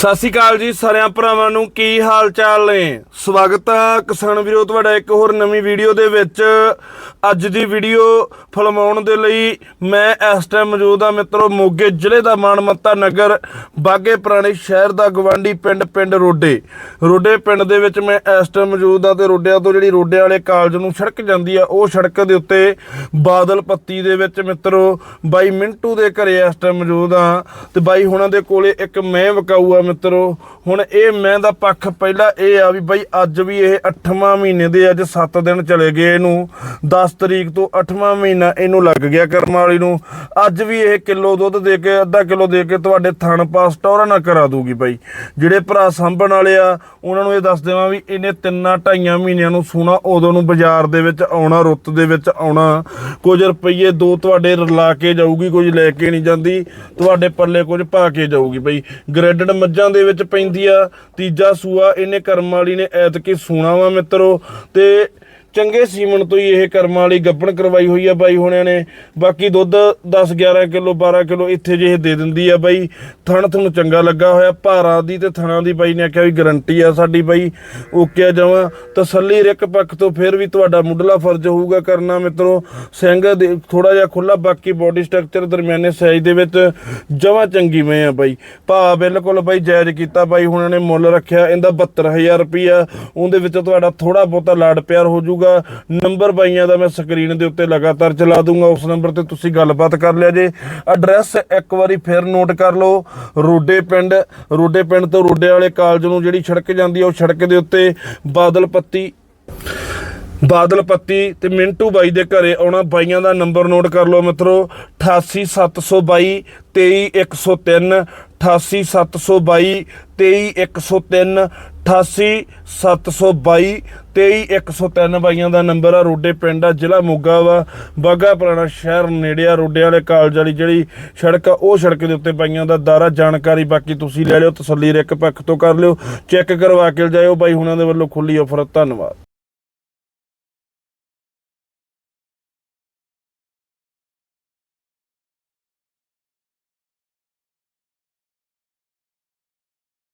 ਸਤਿ ਸ਼੍ਰੀ ਅਕਾਲ ਜੀ ਸਾਰਿਆਂ ਭਰਾਵਾਂ ਨੂੰ, ਕੀ ਹਾਲ ਚਾਲ ਨੇ? ਸਵਾਗਤ ਹੈ ਕਿਸਾਨ ਵੀਰੋ, ਤੁਹਾਡਾ ਇੱਕ ਹੋਰ ਨਵੀਂ ਵੀਡੀਓ ਦੇ ਵਿੱਚ। ਅੱਜ ਦੀ ਵੀਡੀਓ ਫਿਲਮਾਉਣ ਦੇ ਲਈ ਮੈਂ ਇਸ ਟਾਈਮ ਮੌਜੂਦ ਆ ਮਿੱਤਰੋ, ਮੋਗੇ ਜ਼ਿਲ੍ਹੇ ਦਾ ਮਾਨਮੱਤਾ ਨਗਰ, ਬਾਗੇ ਪੁਰਾਣੇ ਸ਼ਹਿਰ ਦਾ ਗਵਾਂਡੀ ਪਿੰਡ ਪਿੰਡ ਰੋਡੇ। ਰੋਡੇ ਪਿੰਡ ਦੇ ਵਿੱਚ ਮੈਂ ਇਸ ਟਾਈਮ ਮੌਜੂਦ ਆ ਤੇ ਰੋਡਿਆਂ ਤੋਂ ਜਿਹੜੀ ਰੋਡੇ ਵਾਲੇ ਕਾਲਜ ਨੂੰ ਸੜਕ ਜਾਂਦੀ ਆ, ਉਹ ਸੜਕ ਦੇ ਉੱਤੇ ਬਾਦਲ ਪੱਤੀ ਦੇ ਵਿੱਚ ਮਿੱਤਰੋ, ਬਾਈ ਮਿੰਟੂ ਦੇ ਘਰੇ ਇਸ ਟਾਈਮ ਮੌਜੂਦ ਆ ਤੇ ਬਾਈ ਹੁਣਾਂ ਦੇ ਕੋਲੇ ਇੱਕ ਮੈਂ ਵਕਾਊ ਆ ਮਿੱਤਰੋ, ਹੁਣ ਇਹ ਮੈਂ ਦਾ ਪੱਖ ਪਹਿਲਾਂ ਇਹ ਆ ਵੀ ਬਈ ਅੱਜ ਵੀ ਇਹ 8ਵਾਂ ਮਹੀਨੇ ਦੇ ਅੱਜ 7 ਦਿਨ ਚਲੇ ਗਏ ਇਹਨੂੰ। 10 ਤਰੀਕ ਤੋਂ 8ਵਾਂ ਮਹੀਨਾ ਇਹਨੂੰ ਲੱਗ ਗਿਆ ਕਰਮ ਵਾਲੀ ਨੂੰ। ਅੱਜ ਵੀ ਇਹ ਕਿਲੋ ਦੁੱਧ ਦੇ ਕੇ, ਅੱਧਾ ਕਿਲੋ ਦੇ ਕੇ ਤੁਹਾਡੇ ਥਣ ਪਾਸ ਟੌਰਾ ਨਾ ਕਰਾ ਦੂਗੀ ਬਾਈ। ਜਿਹੜੇ ਭਰਾ ਸਾਂਭਣ ਵਾਲੇ ਆ, ਉਹਨਾਂ ਨੂੰ ਇਹ ਦੱਸ ਦੇਵਾਂ ਵੀ ਇਹਨੇ ਤਿੰਨਾਂ ਢਾਈਆਂ ਮਹੀਨਿਆਂ ਨੂੰ ਸੋਨਾ ਉਦੋਂ ਨੂੰ ਬਾਜ਼ਾਰ ਦੇ ਵਿੱਚ ਆਉਣਾ, ਰੁੱਤ ਦੇ ਵਿੱਚ ਆਉਣਾ। ਕੁਝ ਰੁਪਈਏ ਦੋ ਤੁਹਾਡੇ ਰਲਾ ਕੇ ਜਾਊਗੀ, ਕੁਝ ਲੈ ਕੇ ਨਹੀਂ ਜਾਂਦੀ। ਤੁਹਾਡੇ ਪੱਲੇ ਕੁਝ ਪਾ ਕੇ ਜਾਊਗੀ ਬਈ। ਗ੍ਰੈਡਡ ਮੱਝਾਂ ਦੇ ਵਿੱਚ ਪੈਂਦੀ ਆ, ਤੀਜਾ ਸੂਆ, ਇਹਨੇ ਕਰਮ ਵਾਲੀ ਨੇ ਐਤਕੀ ਸੂਣਾ ਵਾ ਮਿੱਤਰੋ। ਤੇ ਚੰਗੇ ਸੀਮਨ ਤੋਂ ਹੀ ਇਹ ਕਰਮਾਂ ਵਾਲੀ ਗੱਬਣ ਕਰਵਾਈ ਹੋਈ ਆ ਬਾਈ ਹੁਣਿਆਂ ਨੇ। ਬਾਕੀ ਦੁੱਧ 10 11 ਕਿਲੋ 12 ਕਿਲੋ ਇੱਥੇ ਜੇ ਇਹ ਦੇ ਦਿੰਦੀ ਆ ਬਾਈ। ਥਣ ਤੁਹਾਨੂੰ ਚੰਗਾ ਲੱਗਾ ਹੋਇਆ। ਭਾਰਾਂ ਦੀ ਤੇ ਥਣਾਂ ਦੀ ਬਾਈ ਨੇ ਆਖਿਆ ਵੀ ਗਰੰਟੀ ਆ ਸਾਡੀ ਬਾਈ। ਓਕੇ ਆ ਜਾਵਾਂ। ਤਸੱਲੀ ਰਿਕ ਪੱਖ ਤੋਂ ਫਿਰ ਵੀ ਤੁਹਾਡਾ ਮੁੱਢਲਾ ਫਰਜ਼ ਹੋਊਗਾ ਕਰਨਾ ਮਿੱਤਰੋ। ਸਿੰਘ ਦੇ ਥੋੜਾ ਜਿਹਾ ਖੁੱਲਾ ਬਾਕੀ ਬਾਡੀ ਸਟਰਕਚਰ ਦਰਮਿਆਨੇ ਸਾਈਜ਼ ਦੇ ਵਿੱਚ ਜਮਾਂ ਚੰਗੀ ਮੈਂ ਆ ਬਾਈ। ਭਾਅ ਬਿਲਕੁਲ ਬਾਈ ਜਾਇਜ਼ ਕੀਤਾ ਬਾਈ, ਹੁਣਾਂ ਨੇ ਮੁੱਲ ਰੱਖਿਆ। ਇਹਦਾ 72000 ਰੁਪਈਆ। ਉਹਦੇ ਵਿੱਚ ਤੁਹਾਡਾ ਥੋੜਾ ਬਹੁਤਾ ਲਾਡ ਪਿਆਰ ਹੋ ਜਾਊਗਾ, ਨੰਬਰ ਬਾਈਆਂ ਦਾ ਮੈਂ ਸਕਰੀਨ ਦੇ ਉੱਤੇ ਲਗਾਤਾਰ ਚਲਾ ਦੂੰਗਾ, ਉਸ ਨੰਬਰ ਤੇ ਤੁਸੀਂ ਗੱਲਬਾਤ ਕਰ ਲਿਆ ਜੇ। ਐਡਰੈਸ ਇੱਕ ਵਾਰੀ ਫਿਰ ਨੋਟ ਕਰ ਲਓ, ਰੋਡੇ ਪਿੰਡ ਰੋਡੇ ਪਿੰਡ ਤੋਂ ਰੋਡੇ ਵਾਲੇ ਕਾਲਜ ਨੂੰ ਜਿਹੜੀ ਸੜਕ ਜਾਂਦੀ ਆ, ਉਹ ਸੜਕ ਦੇ ਉੱਤੇ ਬਾਦਲ ਪੱਤੀ ਬਾਦਲ ਪੱਤੀ ਤੇ ਮਿੰਟੂ ਬਾਈ ਦੇ ਘਰੇ ਆਉਣਾ, ਬਾਈਆਂ ਦਾ ਨੰਬਰ ਨੋਟ ਕਰ ਲਓ ਮਿੱਤਰੋ 88722 23103 88722 23103 88722 23103 ਬਾਈਆਂ ਦਾ ਨੰਬਰ ਆ, ਰੋਡੇ ਪਿੰਡ ਆ, ਜ਼ਿਲ੍ਹਾ ਮੋਗਾ ਵਾ, ਬਾਗਾ ਪੁਰਾਣਾ ਸ਼ਹਿਰ ਨੇੜੇ ਆ, ਰੋਡੇ ਵਾਲੇ ਕਾਲਜ ਵਾਲੀ ਜਿਹੜੀ ਸੜਕ ਆ, ਉਹ ਸੜਕ ਦੇ ਉੱਤੇ ਬਾਈਆਂ ਦਾ ਦਾਰਾ, ਜਾਣਕਾਰੀ ਬਾਕੀ ਤੁਸੀਂ ਲੈ ਲਿਓ, ਤਸੱਲੀ ਇੱਕ ਪੱਖ ਤੋਂ ਕਰ ਲਿਓ, ਚੈੱਕ ਕਰਵਾ ਕੇ ਜਾਇਓ, ਬਾਈ ਹੁਣਾਂ ਦੇ ਵੱਲੋਂ ਖੁੱਲੀ ਆਫਰ ਧੰਨਵਾਦ।